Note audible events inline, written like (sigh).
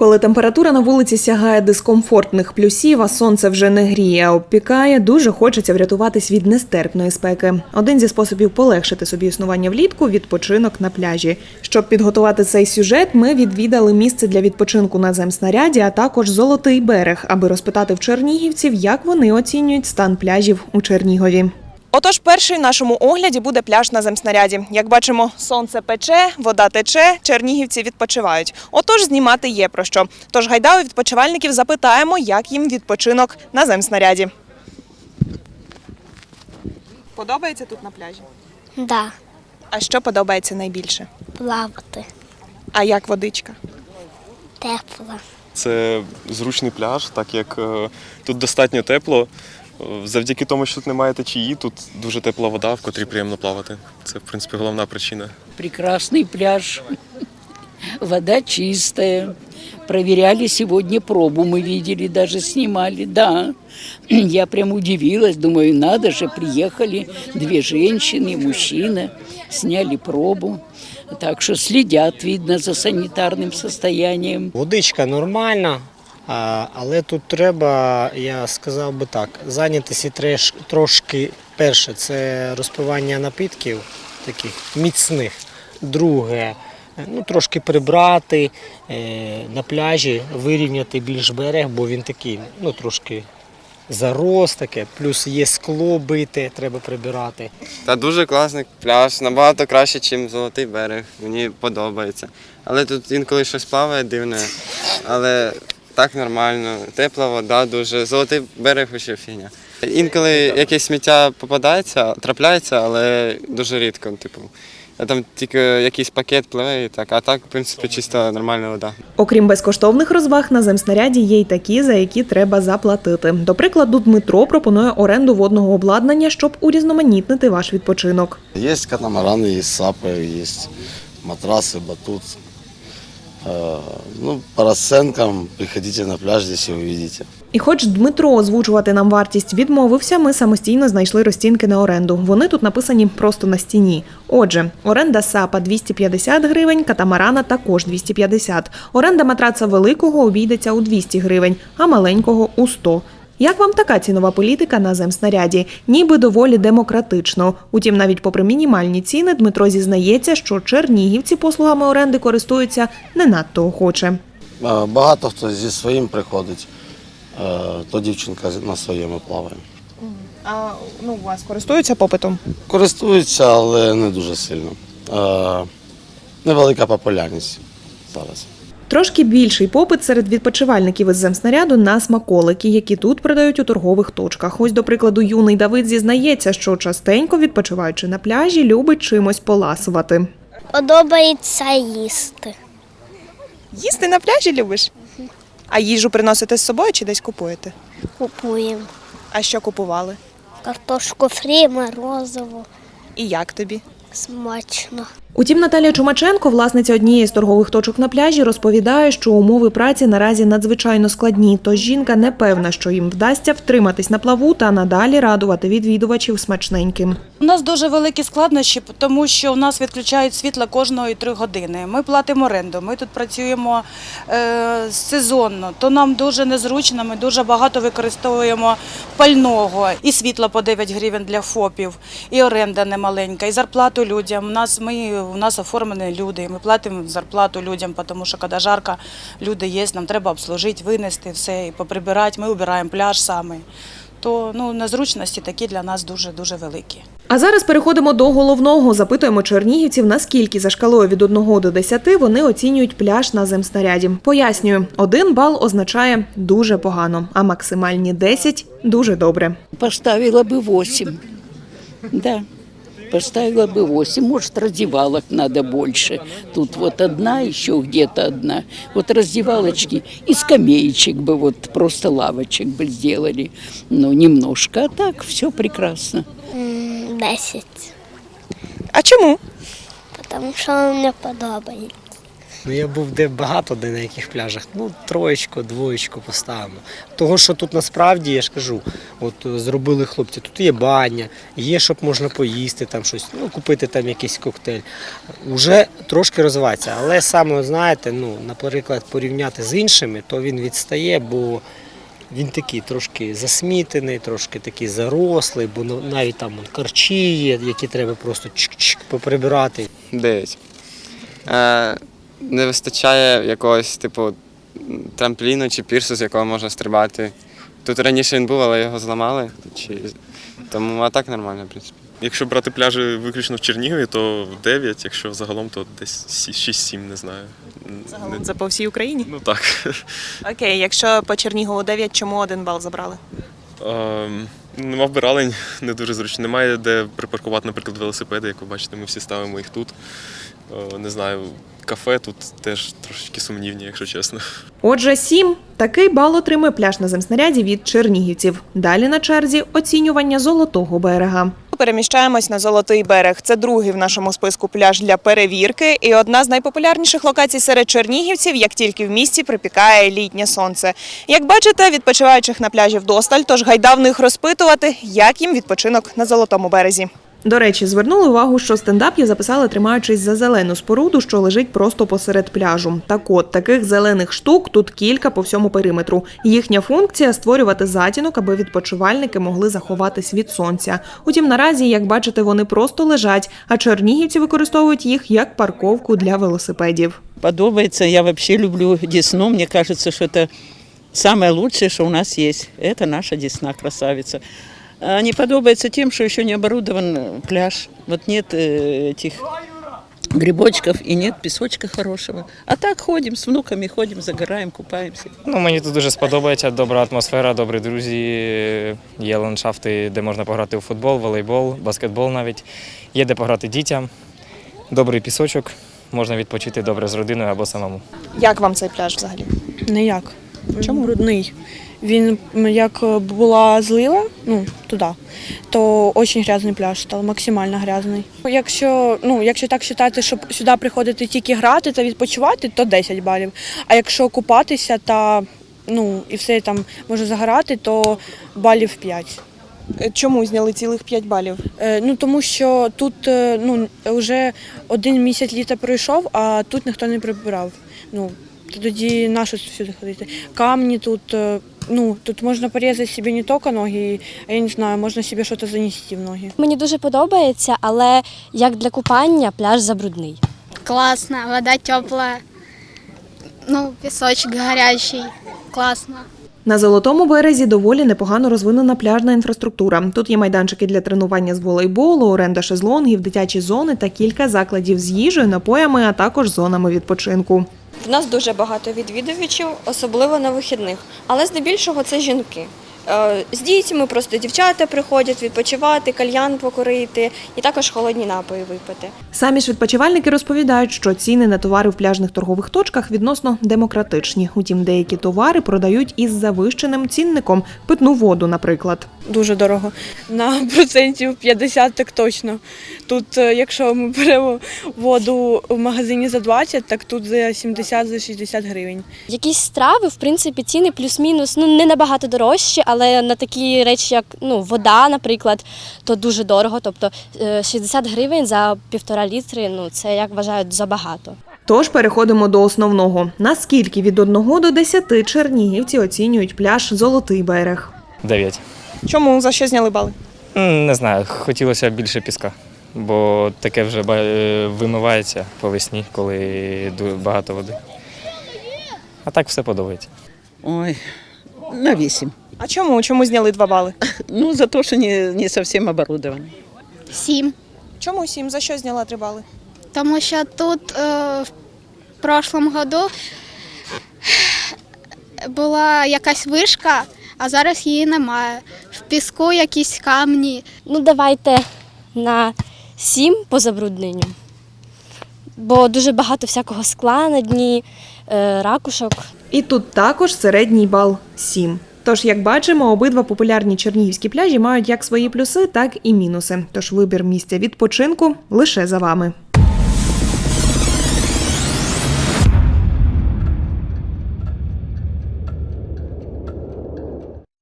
Коли температура на вулиці сягає дискомфортних плюсів, а сонце вже не гріє, а обпікає, дуже хочеться врятуватись від нестерпної спеки. Один зі способів полегшити собі існування влітку відпочинок на пляжі. Щоб підготувати цей сюжет, ми відвідали місце для відпочинку на земснаряді, а також золотий берег, аби розпитати в чернігівців, як вони оцінюють стан пляжів у Чернігові. Отож, перший в нашому огляді буде пляж на земснаряді. Як бачимо, сонце пече, вода тече, чернігівці відпочивають. Отож, знімати є про що. Тож гайда у відпочивальників запитаємо, як їм відпочинок на земснаряді. Подобається тут на пляжі? Да, А що подобається найбільше? плавати. А як водичка? Тепло. Це зручний пляж, так як е, тут достатньо тепло. Е, Завдяки тому, що тут немає течії, тут дуже тепла вода, в котрій приємно плавати. Це, в принципі, головна причина. Прекрасный пляж. Вода чистая. Проверяли сегодня пробу, мы видели, даже снимали, да. Я прям удивилась, думаю, надо же, приехали две женщины, мужчина, сняли пробу. Так что следят, видно, за санитарным состоянием. Водичка нормальна, а, але тут треба, я сказав би так, зайнятися трошки перше це розпивання напитків таких міцних. Друге, е, ну трошки прибрати е, на пляжі, вирівняти більш берег, бо він такий, ну трошки зарос таке, плюс є скло бите, треба прибирати. Та дуже класний пляж, набагато краще, ніж золотий берег. Мені подобається. Але тут інколи щось плаває дивне, але так нормально. Тепла вода дуже. Золотий берег ще фігня. Інколи якесь сміття попадається, трапляється, але дуже рідко. Типу. А Там тільки якийсь пакет пливе і так, а так, в принципі, чисто нормальна вода. Окрім безкоштовних розваг, на земснаряді є й такі, за які треба заплатити. До прикладу, Дмитро пропонує оренду водного обладнання, щоб урізноманітнити ваш відпочинок. Есть катамараны, есть сапы, есть матрасы, батут. Э, Ну, по розценкам приходите на пляж, здесь і увидите. І хоч Дмитро озвучувати нам вартість відмовився, ми самостійно знайшли розцінки на оренду. Вони тут написані просто на стіні. Отже, оренда САПа 250 гривень, катамарана також 250. Оренда матраца великого обійдеться у 200 гривень, а маленького у 100. Як вам така цінова політика на земснаряді? Ніби доволі демократично. Утім, навіть попри мінімальні ціни, Дмитро зізнається, що чернігівці послугами оренди користуються не надто охоче. Е, Багато хто зі своїм приходить, е, то дівчинка на своєму плаває. А ну у вас користуються попитом? Користуються, але не дуже сильно. Е, Невелика популярність зараз. Трошки більший попит серед відпочивальників із земснаряду на смаколики, які тут продають у торгових точках. Ось, до прикладу, юний Давид зізнається, що частенько відпочиваючи на пляжі, любить чимось поласувати. Подобається їсти. Їсти на пляжі любиш? А їжу приносите з собою чи десь купуєте? Купуємо. А що купували? Картошку фрі, морозиво. І як тобі? Смачно. Утім, Наталія Чумаченко, власниця однієї з торгових точок на пляжі, розповідає, що умови праці наразі надзвичайно складні. Тож жінка не певна, що їм вдасться втриматись на плаву та надалі радувати відвідувачів смачненьким. У нас дуже великі складнощі, тому що у нас відключають світло кожної три години. Ми платимо оренду, ми тут працюємо е, сезонно, то нам дуже незручно, ми дуже багато використовуємо пального і світла по 9 гривень для ФОПів, і оренда немаленька, і зарплату людям. У нас, ми, у нас оформлені люди, ми платимо зарплату людям, тому що коли жарко, люди є, нам треба обслужити, винести все і поприбирати. Ми убираємо пляж саме. То ну, незручності такі для нас дуже-дуже великі. А зараз переходимо до головного. Запитуємо чернігівців, наскільки за шкалою від 1 до 10 вони оцінюють пляж на земснаряді. Пояснюю, один бал означає дуже погано, а максимальні 10 – дуже добре. Поставила би 8. Да, поставила бы 8. Может, раздевалок надо больше. Тут вот одна, еще где-то одна. Вот раздевалочки и скамеечек бы, вот просто лавочек бы сделали. Ну, немножко, а так все прекрасно. М, Десять. А чому? Тому що не подобається. Ну я був де багато, де на яких пляжах. Ну, троєчку, двоєчку поставимо. Того, що тут насправді, я ж кажу, от е, зробили хлопці, тут є баня, є, щоб можна поїсти, там щось, ну, купити там якийсь коктейль. Уже трошки розвивається. Але саме, знаєте, ну, наприклад, порівняти з іншими, то він відстає, бо він такий трошки засмітений, трошки такий зарослий, бо навіть там карчі є, які треба просто чик-чик поприбирати. Дев'ять. Не вистачає якогось, типу, трампліну чи пірсу, з якого можна стрибати. Тут раніше він був, але його зламали. Чи... Тому а так нормально, в принципі. Якщо брати пляжі виключно в Чернігові, то 9, якщо загалом, то десь 6-7, не знаю. Не- Це по всій Україні? Ну так. Окей, якщо по Чернігову 9, чому один бал забрали? Ем, Нема вбиралень, не дуже зручно. Немає де припаркувати, наприклад, велосипеди, як ви бачите, ми всі ставимо їх тут. Е, Не знаю, кафе тут теж трошечки сумнівні, якщо чесно. Отже, 7. Такий бал отримує пляж на земснаряді від чернігівців. Далі на черзі оцінювання золотого берега. Переміщаємось на золотий берег. Це другий в нашому списку пляж для перевірки і одна з найпопулярніших локацій серед чернігівців, як тільки в місті припікає літнє сонце. Як бачите, відпочиваючих на пляжі вдосталь, тож гайда в них розпитувати, як їм відпочинок на золотому березі. До речі, звернули увагу, що стендап я записала, тримаючись за зелену споруду, що лежить просто посеред пляжу. Так от, таких зелених штук тут кілька по всьому периметру. Їхня функція створювати затінок, аби відпочивальники могли заховатись від сонця. Утім, наразі, як бачите, вони просто лежать, а чернігівці використовують їх як парковку для велосипедів. Подобается. Я вообще люблю. Мне кажется, что это самое лучшее, что у нас есть. Это наша Десна, красавица. А не подобается тем, что еще не оборудован э, пляж. Вот нет э, этих грибочков и нет песочка хорошего. А так ходим с внуками, ходим, загораем, купаемся. Ну, мені тут дуже сподобається добра атмосфера, добрі друзі. Є ландшафти, де можна пограти у футбол, волейбол, баскетбол навіть. Є де пограти дітям. Добрий пісочок, можна відпочити добре з родиною або самому. Як вам цей пляж взагалі? Ніяк. Чому? Брудний. Він як е, була злива, ну туди, то дуже грязний пляж став, максимально грязний. Якщо, ну, якщо так вважати, щоб сюди приходити тільки грати та відпочивати, то 10 балів. А якщо купатися та ну і все там може загорати, то балів 5. Чому зняли цілих 5 балів? Е, ну тому що тут е, ну вже один місяць літа пройшов, а тут ніхто не прибирав. Ну то тоді нащо сюди ходити? Камні тут, е, ну тут можна порізати собі не тільки ноги, а я не знаю, можна собі щось занести в ноги. Мені дуже подобається, але як для купання пляж забрудний. Класно, вода тепла. Ну, пісочок гарячий. Класно. На золотому березі доволі непогано розвинена пляжна інфраструктура. Тут є майданчики для тренування з волейболу, оренда шезлонгів, дитячі зони та кілька закладів з їжею, напоями, а також зонами відпочинку. В нас дуже багато відвідувачів, особливо на вихідних, але здебільшого це жінки. Е, З дітьми просто дівчата приходять відпочивати, кальян покурити і також холодні напої випити. Самі ж відпочивальники розповідають, що ціни на товари в пляжних торгових точках відносно демократичні. Утім, деякі товари продають із завищеним цінником питну воду, наприклад. Дуже дорого. На процентів 50 так точно. Тут, е, якщо ми беремо воду в магазині за 20, так тут за 70-60 гривень. Якісь страви, в принципі, ціни плюс-мінус ну не набагато дорожчі, але на такі речі, як ну вода, наприклад, то дуже дорого. Тобто е, 60 гривень за півтора літри, ну це як вважають забагато. Тож переходимо до основного. Наскільки від 1 до 10 чернігівці оцінюють пляж Золотий берег? 9. Чому за що зняли бали? Не знаю, хотілося більше піска, бо таке вже е, вимивається по весні, коли багато води. А так все подобається. Ой, на 8. А чому? Чому зняли 2 бали? (laughs) Ну, за то, что не, не совсем оборудовано. Сім. Чому 7? За що зняла 3 бали? Тому що тут е, в прошлому году була якась вишка, а зараз її немає. В піску якісь камні. Ну давайте на 7 по забрудненню. Бо дуже багато всякого скла на дні, е, ракушок. І тут також середній бал 7. Тож, як бачимо, обидва популярні чернігівські пляжі мають як свої плюси, так і мінуси. Тож вибір місця відпочинку лише за вами.